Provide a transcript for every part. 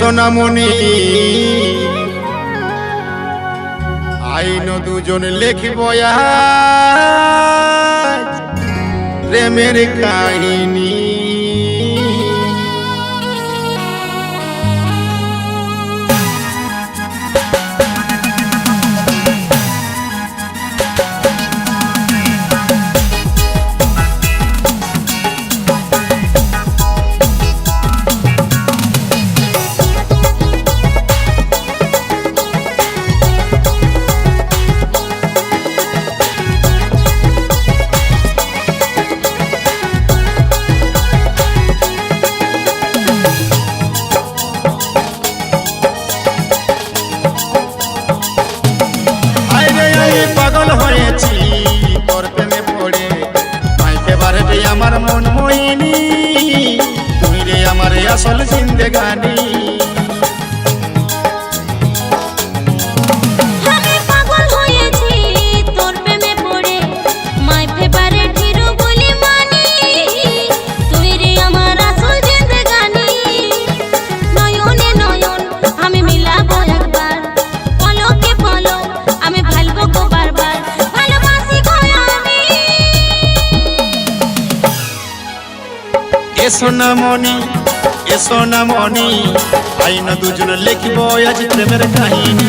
সোনামণি। আইন দুজন লিখব প্রেমের কাহিনী। সোনামণি এ সোনামণি আইনা দুজন লিখব আজ প্রেমের কাহিনী।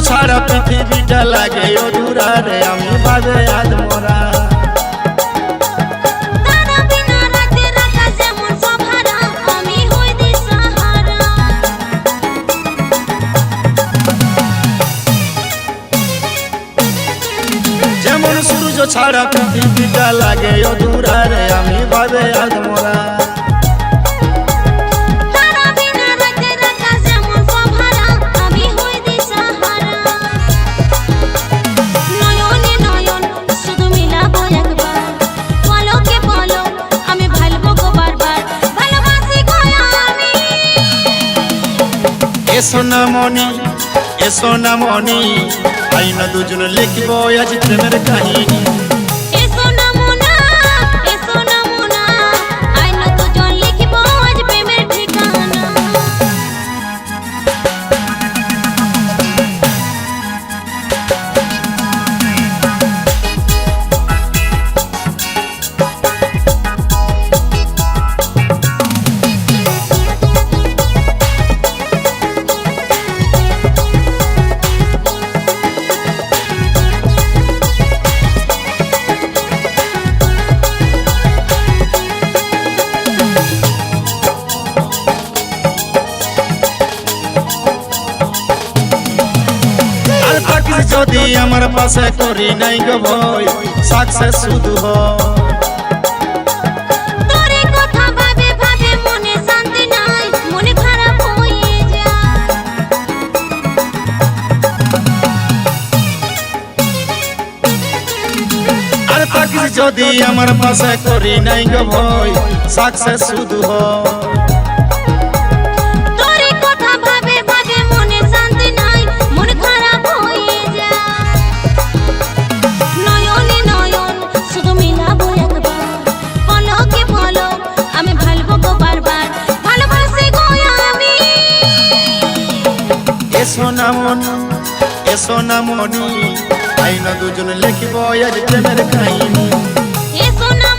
ছাড়া পৃথিবীটা লাগে অধুরা রে আমি বাজে আজ মরা। ছাড়া পৃথিবীটা লাগে অধুরা আমি ভাবে আজ মরা। সোনামণি এ সোনামণি আইনা দুজন লিখব আজ প্রেমের কাহিনী। যদি আমার পাশে করি নাই গো ভয় সাকসেস শুধু হয়। যদি আমার পাশে করি নাই গো ভয় সাকসেস শুধু হয়। সোনা মনি আইনা দুজন লিখব আজ প্রেমের কাহিনী। সোনা